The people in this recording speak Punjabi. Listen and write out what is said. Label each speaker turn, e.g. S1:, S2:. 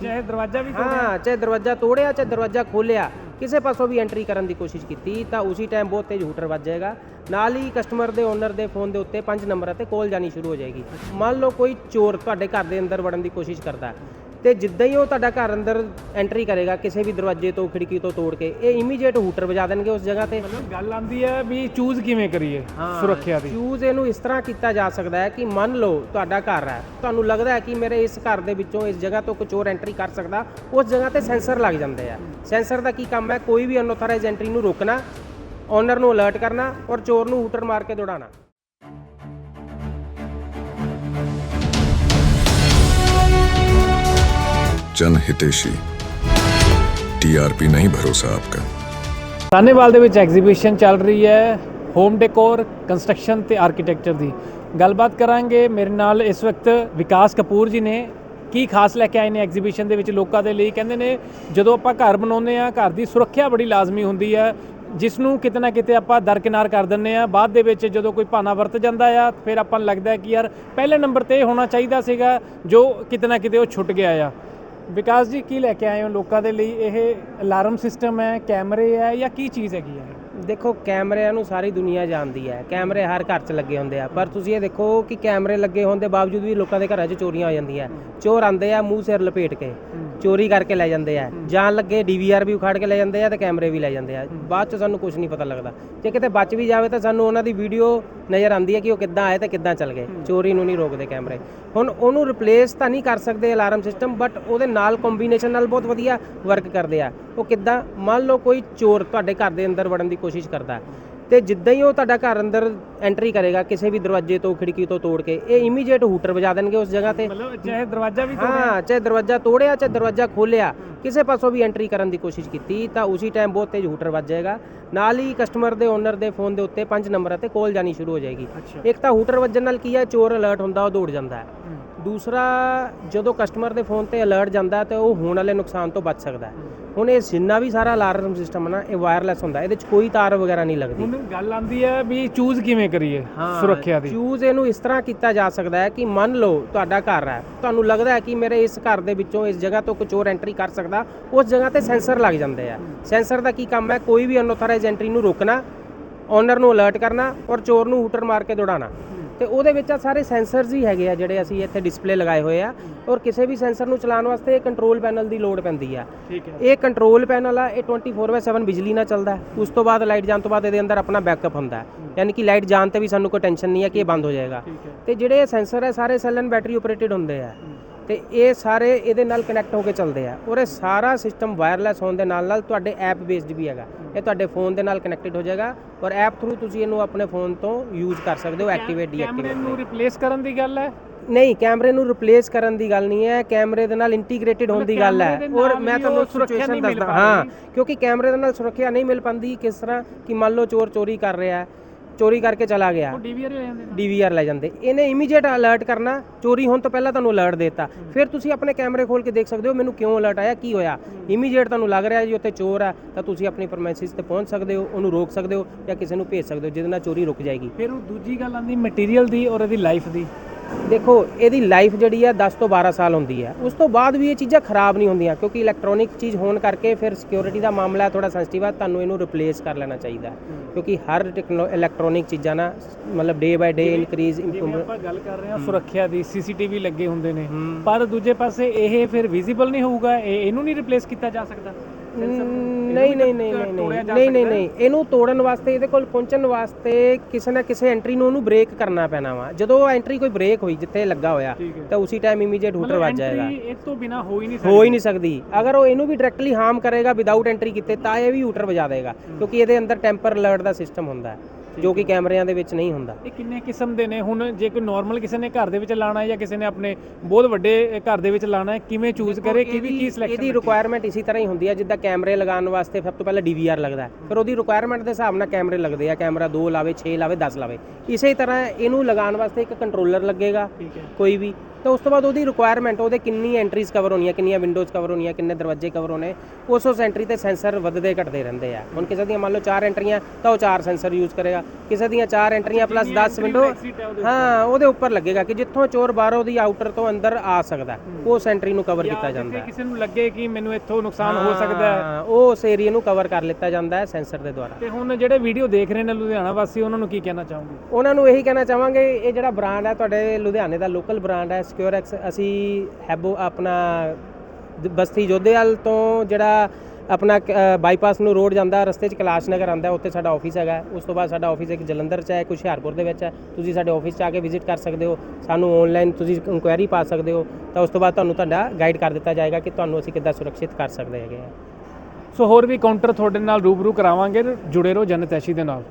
S1: ਚਾਹੇ ਦਰਵਾਜ਼ਾ ਵੀ
S2: ਹਾਂ, ਚਾਹੇ ਦਰਵਾਜ਼ਾ ਤੋੜਿਆ, ਚਾਹੇ ਦਰਵਾਜ਼ਾ ਖੋਲਿਆ, ਕਿਸੇ ਪਾਸੋਂ ਵੀ ਐਂਟਰੀ ਕਰਨ ਦੀ ਕੋਸ਼ਿਸ਼ ਕੀਤੀ, ਤਾਂ ਉਸੇ ਟਾਈਮ ਬਹੁਤ ਤੇਜ਼ ਹੂਟਰ ਵੱਜ ਜਾਏਗਾ। ਨਾਲ ਹੀ ਕਸਟਮਰ ਦੇ ਓਨਰ ਦੇ ਫੋਨ ਦੇ ਉੱਤੇ ਪੰਜ ਨੰਬਰਾਂ ਤੇ ਕਾਲ ਜਾਣੀ ਸ਼ੁਰੂ ਹੋ ਜਾਏਗੀ। ਮੰਨ ਲਓ ਕੋਈ ਚੋਰ ਤੁਹਾਡੇ ਘਰ ਦੇ ਅੰਦਰ ਵੜਨ ਦੀ ਕੋਸ਼ਿਸ਼ ਕਰਦਾ ਤੇ ਜਿੱਦਾਂ ਹੀ ਉਹ ਤੁਹਾਡਾ ਘਰ ਅੰਦਰ ਐਂਟਰੀ ਕਰੇਗਾ ਕਿਸੇ ਵੀ ਦਰਵਾਜ਼ੇ ਤੋਂ ਖਿੜਕੀ ਤੋਂ ਤੋੜ ਕੇ ਇਹ ਇਮੀਡੀਏਟ ਹੂਟਰ ਵਜਾ ਦੇਣਗੇ ਉਸ ਜਗ੍ਹਾ ਤੇ।
S1: ਮਤਲਬ ਗੱਲ ਆਂਦੀ ਹੈ ਵੀ ਚੂਜ਼ ਕਿਵੇਂ ਕਰੀਏ ਸੁਰੱਖਿਆ ਦੀ।
S2: ਯੂਜ਼ ਇਹਨੂੰ ਇਸ ਤਰ੍ਹਾਂ ਕੀਤਾ ਜਾ ਸਕਦਾ ਹੈ ਕਿ ਮੰਨ ਲਓ ਤੁਹਾਡਾ ਘਰ ਹੈ ਤੁਹਾਨੂੰ ਲੱਗਦਾ ਹੈ ਕਿ ਮੇਰੇ ਇਸ ਘਰ ਦੇ ਵਿੱਚੋਂ ਇਸ ਜਗ੍ਹਾ ਤੋਂ ਕੋਈ ਚੋਰ ਐਂਟਰੀ ਕਰ ਸਕਦਾ ਉਸ ਜਗ੍ਹਾ ਤੇ ਸੈਂਸਰ ਲੱਗ ਜਾਂਦੇ ਆ। ਸੈਂਸਰ ਦਾ ਕੀ ਕੰਮ ਹੈ? ਕੋਈ ਵੀ ਅਨਆਥੋਰਾਈਜ਼ ਐਂਟਰੀ ਨੂੰ ਰੋਕਣਾ ਓਨਰ ਨੂੰ ਅਲਰਟ ਕਰਨਾ ਔਰ ਚੋਰ ਨੂੰ ਹੂਟਰ ਮਾਰ ਕੇ ਦੌੜਾਉਣਾ।
S3: ਜਨ ਹਿਤੇਸ਼ੀ। टीआरपी नहीं भरोसा आपका
S1: ਸਾਨੇਵਾਲ ਦੇ ਵਿੱਚ ਐਗਜ਼ੀਬਿਸ਼ਨ ਚੱਲ ਰਹੀ ਹੈ, ਹੋਮ ਡੈਕੋਰ, ਕੰਸਟਰਕਸ਼ਨ ਤੇ ਆਰਕੀਟੈਕਚਰ ਦੀ। ਗੱਲਬਾਤ ਕਰਾਂਗੇ ਮੇਰੇ ਨਾਲ ਇਸ ਵਕਤ ਵਿਕਾਸ ਕਪੂਰ ਜੀ ਨੇ। ਕੀ ਖਾਸ ਲੈ ਕੇ ਆਏ ਨੇ ਐਗਜ਼ੀਬਿਸ਼ਨ ਦੇ ਵਿੱਚ ਲੋਕਾਂ ਦੇ ਲਈ? ਕਹਿੰਦੇ ਨੇ, ਜਦੋਂ ਆਪਾਂ ਘਰ ਬਣਾਉਂਦੇ ਆ ਘਰ ਦੀ ਸੁਰੱਖਿਆ ਬੜੀ ਲਾਜ਼ਮੀ ਹੁੰਦੀ ਹੈ। ਜਿਸ ਨੂੰ ਕਿਤੇ ਨਾ ਕਿਤੇ ਆਪਾਂ ਦਰਕਿਨਾਰ ਕਰ ਦਿੰਨੇ ਆ ਬਾਅਦ ਦੇ ਵਿੱਚ ਜਦੋਂ ਕੋਈ ਭਾਣਾ ਵਰਤ ਜਾਂਦਾ ਆ, ਫਿਰ ਆਪਾਂ ਨੂੰ ਲੱਗਦਾ ਕਿ ਯਾਰ ਪਹਿਲੇ ਨੰਬਰ ਤੇ ਇਹ ਹੋਣਾ ਚਾਹੀਦਾ ਸੀਗਾ, ਜੋ ਕਿਤੇ ਨਾ ਕਿਤੇ ਉਹ ਛੁੱਟ ਗਿਆ ਆ। ਵਿਕਾਸ ਜੀ, ਕੀ ਲੈ ਕੇ ਆਏ ਹੋ ਲੋਕਾਂ ਦੇ ਲਈ? ਇਹ ਅਲਾਰਮ ਸਿਸਟਮ ਹੈ, ਕੈਮਰੇ ਹੈ ਜਾਂ ਕੀ ਚੀਜ਼ ਹੈਗੀ ਹੈ?
S2: ਦੇਖੋ, ਕੈਮਰਿਆਂ ਨੂੰ ਸਾਰੀ ਦੁਨੀਆ ਜਾਣਦੀ ਹੈ। ਕੈਮਰੇ ਹਰ ਘਰ 'ਚ ਲੱਗੇ ਹੁੰਦੇ ਆ। ਪਰ ਤੁਸੀਂ ਇਹ ਦੇਖੋ ਕਿ ਕੈਮਰੇ ਲੱਗੇ ਹੋਣ ਦੇ ਬਾਵਜੂਦ ਵੀ ਲੋਕਾਂ ਦੇ ਘਰਾਂ 'ਚ ਚੋਰੀਆਂ ਹੋ ਜਾਂਦੀਆਂ। ਚੋਰ ਆਂਦੇ ਆ, ਮੂੰਹ ਸਿਰ ਲਪੇਟ ਕੇ। ਚੋਰੀ ਕਰਕੇ ਲੈ ਜਾਂਦੇ ਆ। ਜਾਣ ਲੱਗੇ ਡੀਵੀਆਰ ਵੀ ਉਖਾੜ ਕੇ ਲੈ ਜਾਂਦੇ ਆ ਤੇ ਕੈਮਰੇ ਵੀ ਲੈ ਜਾਂਦੇ ਆ। ਬਾਅਦ 'ਚ ਸਾਨੂੰ ਕੁਝ ਨਹੀਂ ਪਤਾ ਲੱਗਦਾ। ਜੇ ਕਿਤੇ ਬਚ ਵੀ ਜਾਵੇ ਤਾਂ ਸਾਨੂੰ ਉਹਨਾਂ ਦੀ ਵੀਡੀਓ ਨਜ਼ਰ ਆਉਂਦੀ ਹੈ ਕਿ ਉਹ ਕਿੱਦਾਂ ਆਏ ਤੇ ਕਿੱਦਾਂ ਚੱਲ ਗਏ। ਚੋਰੀ ਨੂੰ ਨਹੀਂ ਰੋਕਦੇ ਕੈਮਰੇ। ਹੁਣ ਉਹਨੂੰ ਰਿਪਲੇਸ ਤਾਂ ਨਹੀਂ ਕਰ ਸਕਦੇ ਅਲਾਰਮ ਸਿਸਟਮ ਬਟ ਉਹਦੇ ਨਾਲ ਕੰਬੀਨੇਸ਼ਨ ਨਾਲ ਬਹੁਤ ਵਧੀਆ ਵਰਕ ਕਰਦੇ ਆ। ਉਹ ਕਿੱਦਾਂ? ਮੰਨ ਲਓ ਕੋਈ ਚੋਰ ਤੁਹਾਡੇ ਘਰ ਦੇ ਅੰਦਰ ਵੜਨ ਦੀ ਕੋਸ਼ਿਸ਼ ਕਰਦਾ ਹੈ, ਤੇ ਜਿੱਦਾਂ ਹੀ ਉਹ ਤੁਹਾਡਾ ਘਰ ਅੰਦਰ ਐਂਟਰੀ ਕਰੇਗਾ ਕਿਸੇ ਵੀ ਦਰਵਾਜ਼ੇ ਤੋਂ ਖਿੜਕੀ ਤੋਂ ਤੋੜ ਕੇ ਇਹ ਇਮੀਡੀਏਟ ਹੂਟਰ ਵਜਾ ਦੇਣਗੇ ਉਸ ਜਗ੍ਹਾ ਤੇ।
S1: ਮਤਲਬ ਚਾਹੇ ਦਰਵਾਜ਼ਾ ਵੀ
S2: ਹਾਂ ਚਾਹੇ ਦਰਵਾਜ਼ਾ ਤੋੜਿਆ ਚਾਹੇ ਦਰਵਾਜ਼ਾ ਖੋਲਿਆ ਕਿਸੇ ਪਾਸੋਂ ਵੀ ਐਂਟਰੀ ਕਰਨ ਦੀ ਕੋਸ਼ਿਸ਼ ਕੀਤੀ ਤਾਂ ਉਸੇ ਟਾਈਮ ਬਹੁਤ ਤੇਜ਼ ਹੂਟਰ ਵੱਜ ਜਾਏਗਾ। ਨਾਲ ਹੀ ਕਸਟਮਰ ਦੇ ਓਨਰ ਦੇ ਫੋਨ ਦੇ ਉੱਤੇ ਪੰਜ ਨੰਬਰਾਂ ਤੇ ਕਾਲ ਜਾਣੀ ਸ਼ੁਰੂ ਹੋ ਜਾਏਗੀ। ਇੱਕ ਤਾਂ ਹੂਟਰ ਵੱਜਣ ਨਾਲ ਕੀ ਹੈ? ਚੋਰ ਅਲਰਟ ਹੁੰਦਾ ਉਹ ਦੌੜ ਜਾਂਦਾ ਹੈ। ਦੂਸਰਾ ਜਦੋਂ ਕਸਟਮਰ ਦੇ ਫੋਨ ਤੇ ਅਲਰਟ ਜਾਂਦਾ ਤਾਂ ਉਹ ਹੋਣ ਵਾਲੇ ਨੁਕਸਾਨ ਤੋਂ ਬਚ ਸਕਦਾ ਹੁਣ ਇਹ ਜਿੰਨਾ ਵੀ ਸਾਰਾ ਅਲਾਰਮ ਸਿਸਟਮ ਹੈ ਨਾ ਇਹ ਵਾਇਰਲੈਸ ਹੁੰਦਾ ਇਹਦੇ 'ਚ ਕੋਈ ਤਾਰ ਵਗੈਰਾ ਨਹੀਂ ਲੱਗਦੀ।
S1: ਹੁਣ ਗੱਲ ਆਂਦੀ ਹੈ ਵੀ ਚੂਜ਼ ਕਿਵੇਂ ਕਰੀਏ ਸੁਰੱਖਿਆ ਦੀ।
S2: ਚੂਜ਼ ਇਹਨੂੰ ਇਸ ਤਰ੍ਹਾਂ ਕੀਤਾ ਜਾ ਸਕਦਾ ਹੈ ਕਿ ਮੰਨ ਲਓ ਤੁਹਾਡਾ ਘਰ ਹੈ ਤੁਹਾਨੂੰ ਲੱਗਦਾ ਹੈ ਕਿ ਮੇਰੇ ਇਸ ਘਰ ਦੇ ਵਿੱਚੋਂ ਇਸ ਜਗ੍ਹਾ ਤੋਂ ਕੋਈ ਚੋਰ ਐਂਟਰੀ ਕਰ ਸਕਦਾ ਉਸ ਜਗ੍ਹਾ ਤੇ ਸੈਂਸਰ ਲੱਗ ਜਾਂਦੇ ਆ। ਸੈਂਸਰ ਦਾ ਕੀ ਕੰਮ ਹੈ? ਕੋਈ ਵੀ ਅਨਆਥੋਰਾਈਜ਼ ਐਂਟਰੀ ਨੂੰ ਰੋਕਣਾ ਓਨਰ ਨੂੰ ਅਲਰਟ ਕਰਨਾ ਔਰ ਚੋਰ ਨੂੰ ਹੂਟਰ ਮਾਰ ਕੇ ਦੌੜਾਉਣਾ। ਤੇ ਉਹਦੇ ਵਿੱਚ ਆ ਸਾਰੇ ਸੈਂਸਰਸ ਹੀ ਹੈਗੇ ਆ ਜਿਹੜੇ ਅਸੀਂ ਇੱਥੇ ਡਿਸਪਲੇ ਲਗਾਏ ਹੋਏ ਆ। ਔਰ ਕਿਸੇ ਵੀ ਸੈਂਸਰ ਨੂੰ ਚਲਾਉਣ ਵਾਸਤੇ ਇਹ ਕੰਟਰੋਲ ਪੈਨਲ ਦੀ ਲੋੜ ਪੈਂਦੀ ਆ।
S1: ਠੀਕ ਹੈ।
S2: ਇਹ ਕੰਟਰੋਲ ਪੈਨਲ ਆ ਇਹ 24/7 ਬਿਜਲੀ ਨਾਲ ਚੱਲਦਾ ਉਸ ਤੋਂ ਬਾਅਦ ਲਾਈਟ ਜਾਣ ਤੋਂ ਬਾਅਦ ਇਹਦੇ ਅੰਦਰ ਆਪਣਾ ਬੈਕਅਪ ਹੁੰਦਾ ਯਾਨੀ ਕਿ ਲਾਈਟ ਜਾਣ ਤੇ ਵੀ ਸਾਨੂੰ ਕੋਈ ਟੈਨਸ਼ਨ ਨਹੀਂ ਹੈ ਕਿ ਇਹ ਬੰਦ ਹੋ ਜਾਏਗਾ। ਤੇ ਜਿਹੜੇ ਇਹ ਸੈਂਸਰ ਹੈ ਸਾਰੇ ਸੈਲ ਐਂਡ ਬੈਟਰੀ ਆਪਰੇਟਡ ਹੁੰਦੇ ਆ। ਤੇ ਇਹ ਸਾਰੇ ਇਹਦੇ ਨਾਲ ਕਨੈਕਟ ਹੋ ਕੇ ਚੱਲਦੇ ਆ। ਔਰ ਇਹ ਸਾਰਾ ਸਿਸਟਮ ਵਾਇਰਲੈਸ ਹੋਣ ਦੇ ਨਾਲ ਨਾਲ ਤੁਹਾਡੇ ਐਪ ਬੇਸਡ ਵੀ ਹੈਗਾ। ਇਹ ਤੁਹਾਡੇ ਫੋਨ ਦੇ ਨਾਲ ਕਨੈਕਟਡ ਹੋ ਜਾਏਗਾ ਔਰ ਐਪ ਥਰੂ ਤੁਸੀਂ ਇਹਨੂੰ ਆਪਣੇ ਫੋਨ ਤੋਂ ਯੂਜ਼ ਕਰ ਸਕਦੇ ਹੋ ਐਕਟੀਵੇਟ
S1: ਕੈਮਰੇ
S2: ਡੀਐਕਟੀਵੇਟ
S1: ਨੂੰ ਰਿਪਲੇਸ ਕਰਨ ਦੀ ਗੱਲ ਹੈ?
S2: ਨਹੀਂ ਕੈਮਰੇ ਨੂੰ ਰਿਪਲੇਸ ਕਰਨ ਦੀ ਗੱਲ ਨਹੀਂ ਹੈ। ਕੈਮਰੇ ਦੇ ਨਾਲ ਇੰਟੀਗ੍ਰੇਟਿਡ ਹੋਣ ਦੀ ਗੱਲ ਹੈ।
S1: ਕੈਮਰੇ
S2: ਔਰ ਮੈਂ ਤੁਹਾਨੂੰ ਸਿਚੁਏਸ਼ਨ ਦੱਸਦਾ। ਹਾਂ। ਕਿਉਂਕਿ ਕੈਮਰੇ ਦੇ ਨਾਲ ਸੁਰੱਖਿਆ ਨਹੀਂ ਮਿਲ ਪਾਉਂਦੀ ਕਿਸ ਤਰ੍ਹਾਂ ਕਿ ਮੰਨ ਲਓ ਚੋਰ ਚੋਰੀ ਕਰ ਰਿਹਾ ਹੈ। ਚੋਰੀ ਕਰਕੇ ਚਲਾ ਗਿਆ।
S1: ਉਹ ਡੀਵੀਆਰ ਹੋ ਜਾਂਦੇ ਨੇ।
S2: ਡੀਵੀਆਰ ਲੈ ਜਾਂਦੇ। ਇਹਨੇ ਇਮੀਡੀਏਟ ਅਲਰਟ ਕਰਨਾ ਚੋਰੀ ਹੋਣ ਤੋਂ ਪਹਿਲਾਂ ਤੁਹਾਨੂੰ ਅਲਰਟ ਦੇਤਾ। ਫਿਰ ਤੁਸੀਂ ਆਪਣੇ ਕੈਮਰੇ ਖੋਲ ਕੇ ਦੇਖ ਸਕਦੇ ਹੋ ਮੈਨੂੰ ਕਿਉਂ ਅਲਰਟ ਆਇਆ ਕੀ ਹੋਇਆ? ਇਮੀਡੀਏਟ ਤੁਹਾਨੂੰ ਲੱਗ ਰਿਹਾ ਜੀ ਉੱਥੇ ਚੋਰ ਹੈ ਤਾਂ ਤੁਸੀਂ ਆਪਣੀ ਪਰਮਿਸਿਸ ਤੇ ਪਹੁੰਚ ਸਕਦੇ ਹੋ ਉਹਨੂੰ ਰੋਕ ਸਕਦੇ ਹੋ ਜਾਂ ਕਿਸੇ ਨੂੰ ਭੇਜ ਸਕਦੇ ਹੋ ਜਿਹਦੇ ਨਾਲ ਚੋਰੀ ਰੁਕ ਜਾਏਗੀ।
S1: ਫਿਰ ਉਹ ਦੂਜੀ ਗੱਲ ਆਂਦੀ ਮਟੀਰੀਅਲ ਦੀ ਔਰ ਇਹਦੀ ਲਾਈਫ ਦੀ।
S2: ਦੇਖੋ ਇਹਦੀ ਲਾਈਫ ਜਿਹੜੀ ਹੈ 10 ਤੋਂ 12 ਸਾਲ ਹੁੰਦੀ ਹੈ ਉਸ ਤੋਂ ਬਾਅਦ ਵੀ ਇਹ ਚੀਜ਼ਾਂ ਖਰਾਬ ਨਹੀਂ ਹੁੰਦੀਆਂ ਕਿਉਂਕਿ ਇਲੈਕਟ੍ਰੋਨਿਕ ਚੀਜ਼ ਹੋਣ ਕਰਕੇ ਫਿਰ ਸਿਕਿਉਰਿਟੀ ਦਾ ਮਾਮਲਾ ਥੋੜਾ ਸੈਂਸਿਟਿਵ ਹੈ ਤੁਹਾਨੂੰ ਇਹਨੂੰ ਰਿਪਲੇਸ ਕਰ ਲੈਣਾ ਚਾਹੀਦਾ। ਕਿਉਂਕਿ ਹਰ ਇਲੈਕਟ੍ਰੋਨਿਕ ਚੀਜ਼ਾਂ ਨਾ ਮਤਲਬ ਡੇ ਬਾਈ ਡੇ ਇਨਕਰੀਜ਼
S1: ਜਿਵੇਂ
S2: ਇੰਪਰੂਵ
S1: ਆਪਾਂ ਗੱਲ ਕਰ ਰਹੇ ਹਾਂ ਸੁਰੱਖਿਆ ਦੀ ਸੀਸੀਟੀਵੀ ਲੱਗੇ ਹੁੰਦੇ ਨੇ। ਪਰ ਦੂਜੇ ਪਾਸੇ ਇਹ ਫਿਰ ਵਿਜ਼ੀਬਲ ਨਹੀਂ ਹੋਊਗਾ ਇਹ ਇਹਨੂੰ ਨਹੀਂ ਰਿਪਲੇਸ ਕੀਤਾ ਜਾ ਸਕਦਾ।
S2: ਨਹੀਂ ਨਹੀਂ ਨਹੀਂ ਨਹੀਂ ਨਹੀਂ ਨਹੀਂ ਨਹੀਂ। ਇਹਨੂੰ ਤੋੜਨ ਵਾਸਤੇ ਇਹਦੇ ਕੋਲ ਪਹੁੰਚਣ ਵਾਸਤੇ ਕਿਸੇ ਨਾ ਕਿਸੇ ਐਂਟਰੀ ਨੂੰ ਉਹਨੂੰ ਬ੍ਰੇਕ ਕਰਨਾ ਪੈਣਾ ਵਾ। ਜਦੋਂ ਐਂਟਰੀ ਕੋਈ ਬ੍ਰੇਕ ਹੋਈ ਜਿੱਥੇ ਲੱਗਾ ਹੋਇਆ ਤਾਂ ਉਸੇ ਟਾਈਮ ਇਮੀਡੀਏਟ ਹੂਟਰ ਵੱਜ ਜਾਏਗਾ।
S1: ਇਸ ਤੋਂ ਬਿਨਾ ਹੋ ਹੀ ਨਹੀਂ ਸਕਦੀ
S2: ਹੋ ਹੀ ਨਹੀਂ ਸਕਦੀ। ਅਗਰ ਉਹ ਇਹਨੂੰ ਵੀ ਡਾਇਰੈਕਟਲੀ ਹਾਰਮ ਕਰੇਗਾ ਵਿਦਆਊਟ ਐਂਟਰੀ ਕੀਤੇ ਤਾਂ ਇਹ ਵੀ ਹੂਟਰ ਵਜਾ ਦੇਗਾ ਕਿਉਂਕਿ ਇਹਦੇ ਅੰਦਰ ਟੈਂਪਰ ਅਲਰਟ ਦਾ ਸਿਸਟਮ ਹੁੰਦਾ ਹੈ। ਜੋ ਕਿ ਕੈਮਰਿਆਂ ਦੇ ਵਿੱਚ ਨਹੀਂ ਹੁੰਦਾ।
S1: ਇਹ ਕਿੰਨੇ ਕਿਸਮ ਦੇ ਨੇ? ਹੁਣ ਜੇ ਕੋਈ ਨਾਰਮਲ ਕਿਸੇ ਨੇ ਘਰ ਦੇ ਵਿੱਚ ਲਾਣਾ ਹੈ ਜਾਂ ਕਿਸੇ ਨੇ ਆਪਣੇ ਬਹੁਤ ਵੱਡੇ ਘਰ ਦੇ ਵਿੱਚ ਲਾਣਾ ਹੈ ਕਿਵੇਂ ਚੂਜ਼ ਕਰੇ? ਕਿ ਵੀ ਕੀ ਸਿਲੈਕਸ਼ਨ
S2: ਇਹਦੀ ਰਿਕੁਆਇਰਮੈਂਟ ਇਸੇ ਤਰ੍ਹਾਂ ਹੀ ਹੁੰਦੀ ਹੈ ਜਿੱਦਾਂ ਕੈਮਰੇ ਲਗਾਉਣ ਵਾਸਤੇ ਸਭ ਤੋਂ ਪਹਿਲਾਂ ਡੀਵੀਆਰ ਲੱਗਦਾ ਹੈ। ਫਿਰ ਉਹਦੀ ਰਿਕੁਆਇਰਮੈਂਟ ਦੇ ਹਿਸਾਬ ਨਾਲ ਕੈਮਰੇ ਲੱਗਦੇ ਆ। ਕੈਮਰਾ 2 ਲਾਵੇ 6 ਲਾਵੇ 10 ਲਾਵੇ। ਇਸੇ ਤਰ੍ਹਾਂ ਇਹਨੂੰ ਲਗਾਉਣ ਵਾਸਤੇ ਇੱਕ ਕੰਟਰੋਲਰ ਲੱਗੇਗਾ ਕੋਈ ਵੀ। ਤਾਂ ਉਸ ਤੋਂ ਬਾਅਦ ਉਹਦੀ ਰਿਕੁਆਇਰਮੈਂਟ ਉਹਦੇ ਕਿੰਨੀ ਐਂਟਰੀਜ਼ ਕਵਰ ਹੋਣੀਆਂ ਕਿੰਨੀਆਂ ਵਿੰਡੋਜ਼ ਕਵਰ ਹੋਣੀਆਂ ਕਿੰਨੇ ਦਰਵਾਜ਼ੇ ਕਵਰ ਹੋਣੇ ਉਸ ਉਸ ਐਂਟਰੀ ਤੇ ਸੈਂਸਰ ਵੱਧਦੇ ਘਟਦੇ ਰਹਿੰਦੇ ਆ। ਹੁਣ ਕਿਸੇ ਦੀਆਂ ਮੰਨ ਲਓ 4 ਐਂਟਰੀਆਂ ਤਾਂ ਉਹ 4 ਸੈਂਸਰ ਯੂਜ਼ ਕਰੇਗਾ। ਕਿਸੇ ਦੀਆਂ 4 ਐਂਟਰੀਆਂ ਪਲੱਸ 10 ਵਿੰਡੋ ਹਾਂ ਉਹਦੇ ਉੱਪਰ ਲੱਗੇਗਾ ਕਿ ਜਿੱਥੋਂ ਚੋਰ ਬਾਹਰੋਂ ਦੀ ਆਊਟਰ ਤੋਂ ਅੰਦਰ ਆ ਸਕਦਾ। ਉਸ ਐਂਟਰੀ ਨੂੰ ਕਵਰ ਕੀਤਾ ਜਾਂਦਾ ਹੈ।
S1: ਕਿਸੇ ਨੂੰ ਲੱਗੇ ਕਿ ਮੈਨੂੰ ਇੱਥੋਂ ਨੁਕਸਾਨ ਹੋ ਸਕਦਾ ਹੈ।
S2: ਉਹ ਉਸ ਏਰੀਆ ਨੂੰ ਕਵਰ ਕਰ ਲਿੱਤਾ ਜਾਂਦਾ ਹੈ ਸੈਂਸਰ ਦੇ ਦੁਆਰਾ।
S1: ਤੇ ਹੁਣ ਜਿਹੜੇ ਵੀਡੀਓ ਦੇਖ ਰਹੇ ਨੇ ਲੁਧਿਆਣਾ ਵਾਸੀ ਉਹਨਾਂ ਨੂੰ ਕੀ ਕਹਿਣਾ ਚਾਹੋਗੇ?
S2: ਉਹਨਾਂ ਨੂੰ ਇਹੀ ਕਹਿਣਾ ਚਾਹਾਂਗੇ ਇਹ ਜਿਹੜਾ ਬ੍ਰਾਂਡ ਹੈ ਤੁਹਾਡੇ ਲੁਧਿਆਣੇ ਦਾ ਲੋਕਲ ਬ੍ਰਾਂਡ ਹੈ ਸਿਕਿਉਰਐਕਸ ਅਸੀਂ ਹੈਬੋ ਆਪਣਾ ਬਸਤੀ ਜੋਧੇਵਾਲ ਤੋਂ ਜਿਹੜਾ ਆਪਣਾ ਬਾਈਪਾਸ ਨੂੰ ਰੋਡ ਜਾਂਦਾ, ਰਸਤੇ 'ਚ ਕੈਲਾਸ਼ ਨਗਰ ਆਉਂਦਾ, ਉੱਥੇ ਸਾਡਾ ਆਫਿਸ ਹੈਗਾ। ਉਸ ਤੋਂ ਬਾਅਦ ਸਾਡਾ ਆਫਿਸ ਇੱਕ ਜਲੰਧਰ 'ਚ ਹੈ ਇੱਕ ਹੁਸ਼ਿਆਰਪੁਰ ਦੇ ਵਿੱਚ ਹੈ। ਤੁਸੀਂ ਸਾਡੇ ਆਫਿਸ 'ਚ ਆ ਕੇ ਵਿਜ਼ਿਟ ਕਰ ਸਕਦੇ ਹੋ। ਸਾਨੂੰ ਆਨਲਾਈਨ ਤੁਸੀਂ ਇਨਕੁਆਇਰੀ ਪਾ ਸਕਦੇ ਹੋ। ਤਾਂ ਉਸ ਤੋਂ ਬਾਅਦ ਤੁਹਾਨੂੰ ਤੁਹਾਡਾ ਗਾਈਡ ਕਰ ਦਿੱਤਾ ਜਾਏਗਾ ਕਿ ਤੁਹਾਨੂੰ ਅਸੀਂ ਕਿੱਦਾਂ ਸੁਰੱਖਿਅਤ ਕਰ ਸਕਦੇ ਹੈਗੇ ਆ।
S1: ਸੋ ਹੋਰ ਵੀ ਕਾਊਂਟਰ ਤੁਹਾਡੇ ਨਾਲ ਰੂਬਰੂ ਕਰਾਵਾਂਗੇ, ਜੁੜੇ ਰਹੋ ਜਨਤੈਸ਼ੀ ਦੇ ਨਾਲ।